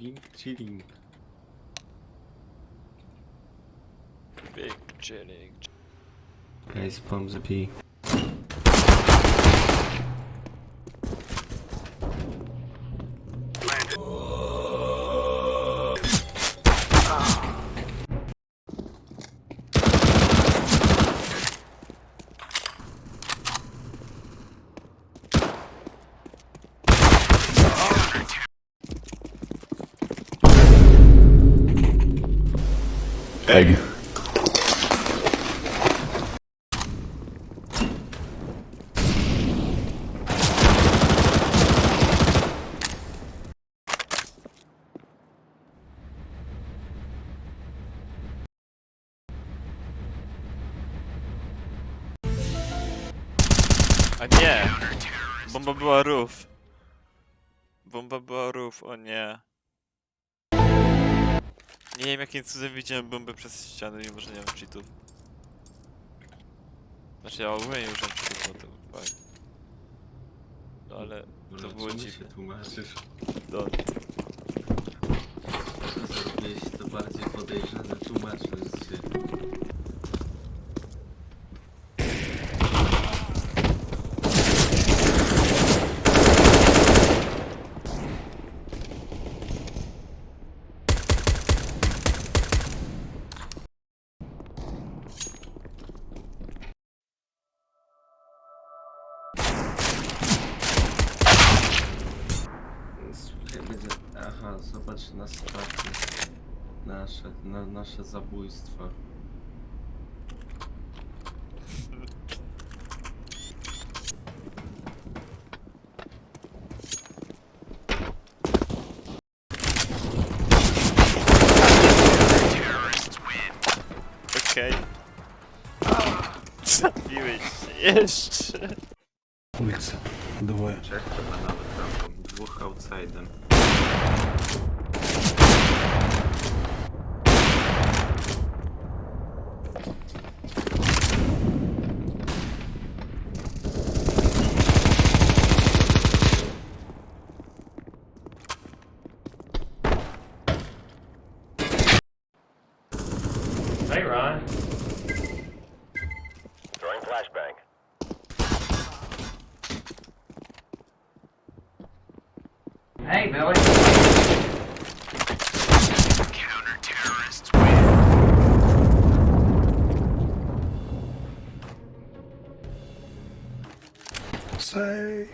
Big chilling. Big chilling. I spam the pee. Egg. A nie! Bomba była roof. Bomba była roof, o nie. Nie wiem jakim cudem widziałem bombę przez ścianę, mimo że nie mam cheatów. Znaczy ja ogólnie nie użyłem cheatów, bo to fajnie. No ale to było czemu się dziwne. tłumaczysz? No, To zrobiłeś to bardziej podejrzane, tłumacząc Aha, zobacz na straty. Nasze, na, nasze zabójstwa. okej. Zabiłeś się jeszcze. Ulicy. Dwoje. Trzech chyba nawet tam, dwóch outside'em. Hey, Ryan. Throwing flashbang. Hey, Billy. Counter-terrorists win. Say.